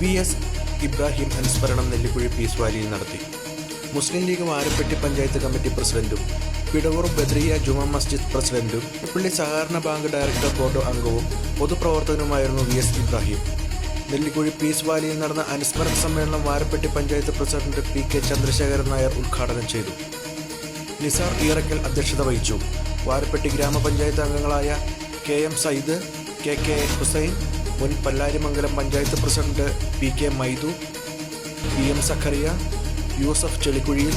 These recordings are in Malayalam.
വി എസ് ഇബ്രാഹിം അനുസ്മരണം നെല്ലിക്കുഴി പീസ് വാലിയിൽ നടത്തി. മുസ്ലിം ലീഗ് വാരപ്പെട്ടി പഞ്ചായത്ത് കമ്മിറ്റി പ്രസിഡന്റും പിടവൂർ ബദ്രിയ ജുമാ മസ്ജിദ് പ്രസിഡന്റും പുള്ളി സഹകരണ ബാങ്ക് ഡയറക്ടർ ബോർഡ് അംഗവും പൊതുപ്രവർത്തകനുമായിരുന്നു V S Ibrahim. Nellikuzhi peace വാലിയിൽ നടന്ന അനുസ്മരണ സമ്മേളനം Varappetty panchayat president P K Chandrasekharan Nair ഉദ്ഘാടനം ചെയ്തു. നിസാർ ഈറക്കൽ അധ്യക്ഷത വഹിച്ചു. വാരപ്പെട്ടി ഗ്രാമപഞ്ചായത്ത് അംഗങ്ങളായ K M Sayyid K K Hussain മുൻ Pallarimangalam panchayat president P K Maidu P M Sakhariya Yusuf ചെളിക്കുഴിയിൽ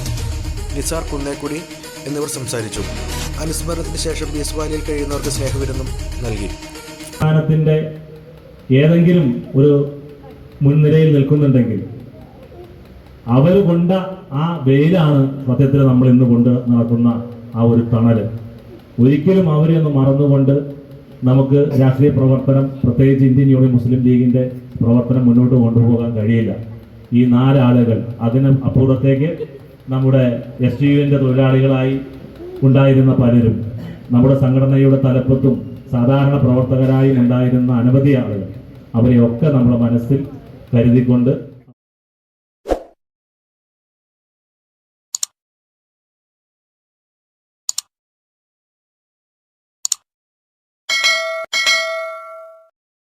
Nisar Kunnekkudi എന്നിവർ സംസാരിച്ചു. അനുസ്മരണത്തിന് ശേഷം ബീസ് വാലിയിൽ കഴിയുന്നവർക്ക് സ്നേഹവിരുന്നും നൽകി. സംസ്ഥാനത്തിന്റെ ഏതെങ്കിലും ഒരു മുൻനിരയിൽ നിൽക്കുന്നുണ്ടെങ്കിൽ അവർ കൊണ്ട ആ വെയിലാണ് സത്യത്തിൽ നമ്മൾ ഇന്ന് കൊണ്ട് നടക്കുന്ന ആ ഒരു തണൽ. ഒരിക്കലും അവരെ ഒന്ന് മറന്നുകൊണ്ട് നമുക്ക് രാഷ്ട്രീയ പ്രവർത്തനം പ്രത്യേകിച്ച് ഇന്ത്യൻ യൂണിയൻ മുസ്ലിം ലീഗിന്റെ പ്രവർത്തനം മുന്നോട്ട് കൊണ്ടുപോകാൻ കഴിയില്ല. ഈ നാലാളുകൾ അതിന് അപ്പുറത്തേക്ക് നമ്മുടെ എസ് ടി യുവിന്റെ തൊഴിലാളികളായി ഉണ്ടായിരുന്ന പലരും നമ്മുടെ സംഘടനയുടെ തലപ്പത്തും സാധാരണ പ്രവർത്തകരായി ഉണ്ടായിരുന്ന അനവധി ആളുകൾ അവരെയൊക്കെ നമ്മുടെ മനസ്സിൽ കരുതിക്കൊണ്ട്